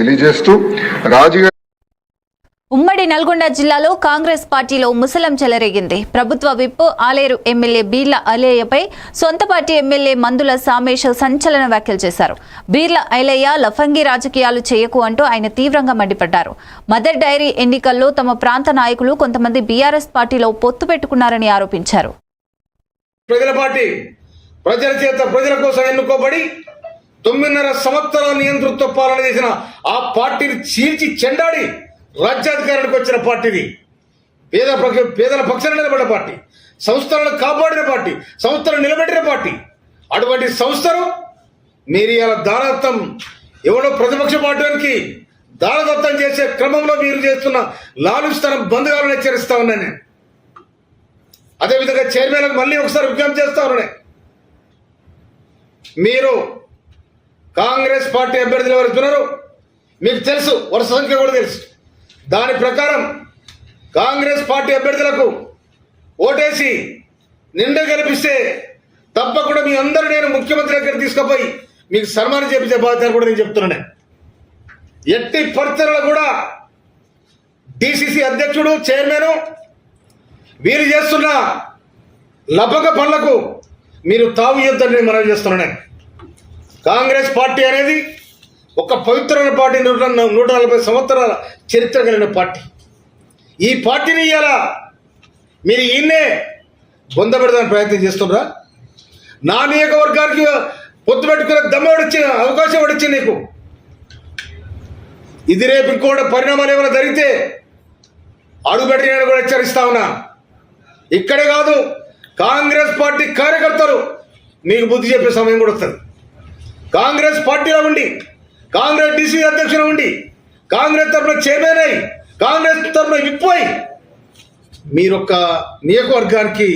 తెలియజేస్తూ రాజుగారి ఉమ్మడి నల్గొండ జిల్లాలో కాంగ్రెస్ పార్టీలో ముసలం చెలరేగింది. ప్రభుత్వ విప్ ఆలేరు ఎమ్మెల్యే బీర్ల అలేయపై సొంత పార్టీ ఎమ్మెల్యే మందుల సామేష్ సంచలన వ్యాఖ్యలు చేశారు. బీర్ల ఐలయ్య లఫంగి రాజకీయాలు చేయకు అంటూ ఆయన తీవ్రంగా మండిపడ్డారు. మదర్ డైరీ ఎన్నికల్లో తమ ప్రాంత నాయకులు కొంతమంది బీఆర్ఎస్ పార్టీలో పొత్తు పెట్టుకున్నారని ఆరోపించారు. ప్రజల పార్టీ ప్రజల చేత ప్రజల కోసం ఎన్నుకోబడి తొమ్మిదిన్నర సంవత్సరాల నియంతృత్వ పాలన చేసిన ఆ పార్టీని చీల్చి చెండాడి రాజ్యాధికారానికి వచ్చిన పార్టీది పేద పక్ష పేదల పక్షాన నిలబడిన పార్టీ. సంస్థలను కాపాడిన పార్టీ. సంస్థలను నిలబెట్టిన పార్టీ. అటువంటి సంస్థను మీరు ఇలా దానదత్తం ఎవడో ప్రతిపక్ష పార్టీకి దానదత్తం చేసే క్రమంలో మీరు చేస్తున్న లాలుస్తనం బంధుగాలను హెచ్చరిస్తా ఉన్నాను నేను. అదేవిధంగా చైర్మన్లకు మళ్ళీ ఒకసారి విజ్ఞప్తి చేస్తా ఉన్నాను మీరు కాంగ్రెస్ పార్టీ అభ్యర్థులు ఎవరు మీకు తెలుసు వరుస సంఖ్య కూడా తెలుసు. దాని ప్రకారం కాంగ్రెస్ పార్టీ అభ్యర్థులకు ఓటేసి నిండ గెలిపిస్తే తప్పకుండా మీ అందరూ నేను ముఖ్యమంత్రి దగ్గర తీసుకుపోయి మీకు సన్మానం చేపించే బాధ్యత కూడా నేను చెప్తున్నాను. ఎట్టి పరిస్థితుల్లో కూడా డిసిసి అధ్యక్షుడు చైర్మన్ వీరు చేస్తున్న లభక పనులకు మీరు తావు యుద్ధం నేను మనవి చేస్తున్నాను. కాంగ్రెస్ పార్టీ అనేది ఒక పవిత్రమైన పార్టీ నూట నూట నలభై సంవత్సరాల చరిత్ర కలిగిన పార్టీ. ఈ పార్టీని ఇవాళ మీరు ఈయన్నే బొందబెడదాని ప్రయత్నం చేస్తున్నారా? నా నియోజకవర్గానికి పొత్తు పెట్టుకునే దమ్మడి వచ్చిన అవకాశం వచ్చింది నీకు. ఇది రేపు ఇంకోటి పరిణామాలు ఏమైనా జరిగితే అడుగుపెట్టి నేను కూడా హెచ్చరిస్తా ఉన్నా. ఇక్కడే కాదు కాంగ్రెస్ పార్టీ కార్యకర్తలు మీకు బుద్ధి చెప్పే సమయం కూడా వస్తుంది. కాంగ్రెస్ పార్టీలో ఉండి కాంగ్రెస్ డీసీ అధ్యక్షులు ఉండి కాంగ్రెస్ తరఫున చైర్మన్ అయి కాంగ్రెస్ తరఫున విప్పోయి మీరొక్క నియోజకవర్గానికి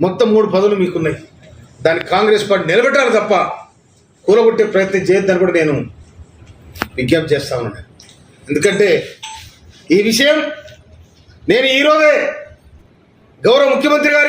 మొత్తం మూడు పదవులు మీకున్నాయి. దాన్ని కాంగ్రెస్ పార్టీ నిలబెట్టాలి తప్ప కూలగొట్టే ప్రయత్నం చేయొద్దని కూడా నేను విజ్ఞప్తి చేస్తా ఉన్నాను. ఎందుకంటే ఈ విషయం నేను ఈరోజే గౌరవ ముఖ్యమంత్రి గారి